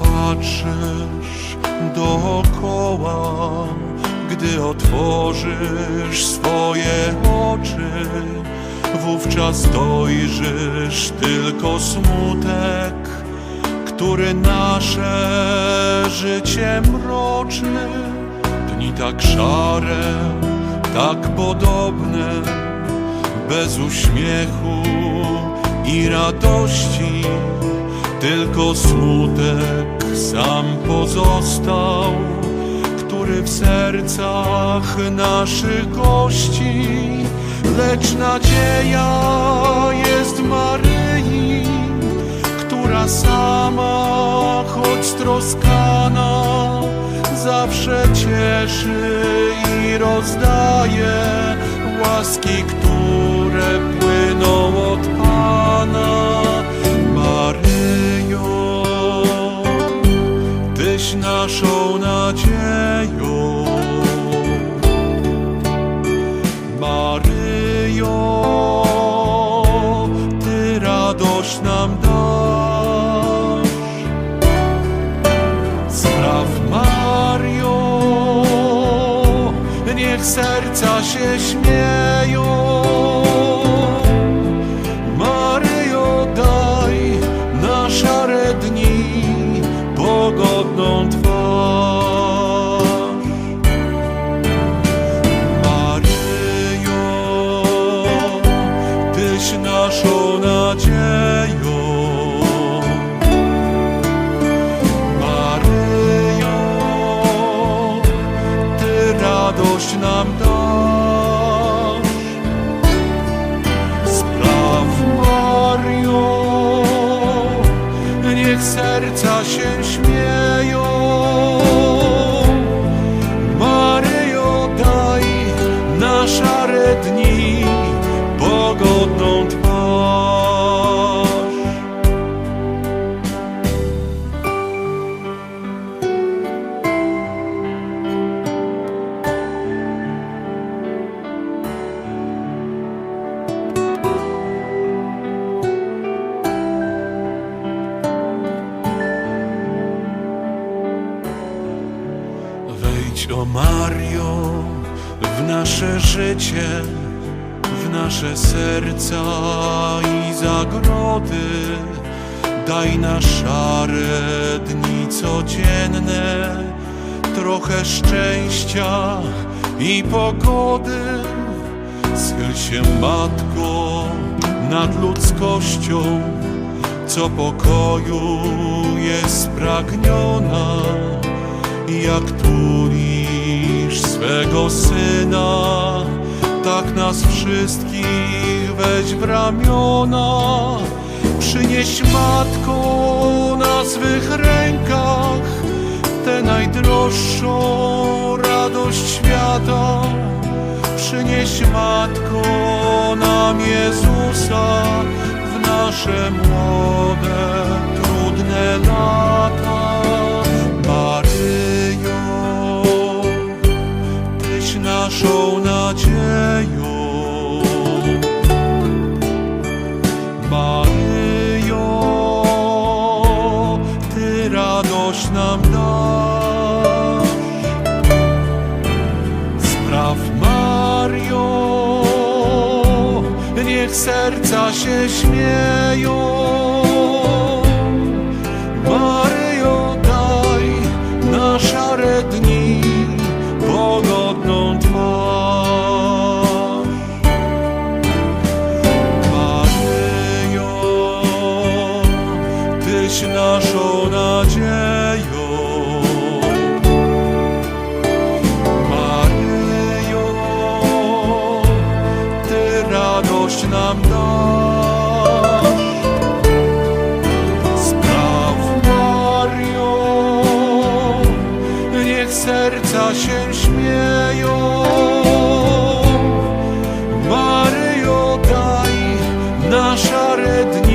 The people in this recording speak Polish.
patrzysz dookoła, gdy otworzysz swoje oczy, wówczas dojrzysz tylko smutek, który nasze życie mroczne, dni tak szare, tak podobne, bez uśmiechu i radości, tylko smutek sam pozostał, który w sercach naszych gości, lecz nadzieja jest Maryi, która sama, choć stroskana, zawsze cieszy i rozdaje łaski, które płyną od Pana. Maryjo, Ty radość nam dasz. Spraw Mario, niech serca się śmieją. Radość nam dasz. Spraw Mario, niech serca się śmieją. Maryjo, daj na Mario, w nasze życie, w nasze serca i zagrody. Daj na szare dni codzienne trochę szczęścia i pogody. Schyl się, Matko, nad ludzkością, co pokoju jest spragniona jak tulisz swego syna, tak nas wszystkich weź w ramiona. Przynieś matko na swych rękach tę najdroższą radość świata. Przynieś matko nam Jezusa w nasze młode, trudne lata. Naszą nadzieją. Maryjo, Ty radość nam dasz. Spraw Mario, niech serca się śmieją. Maryjo, daj na szare dni nam dasz. Spraw Mario, niech serca się śmieją. Mario, daj nasza rednia.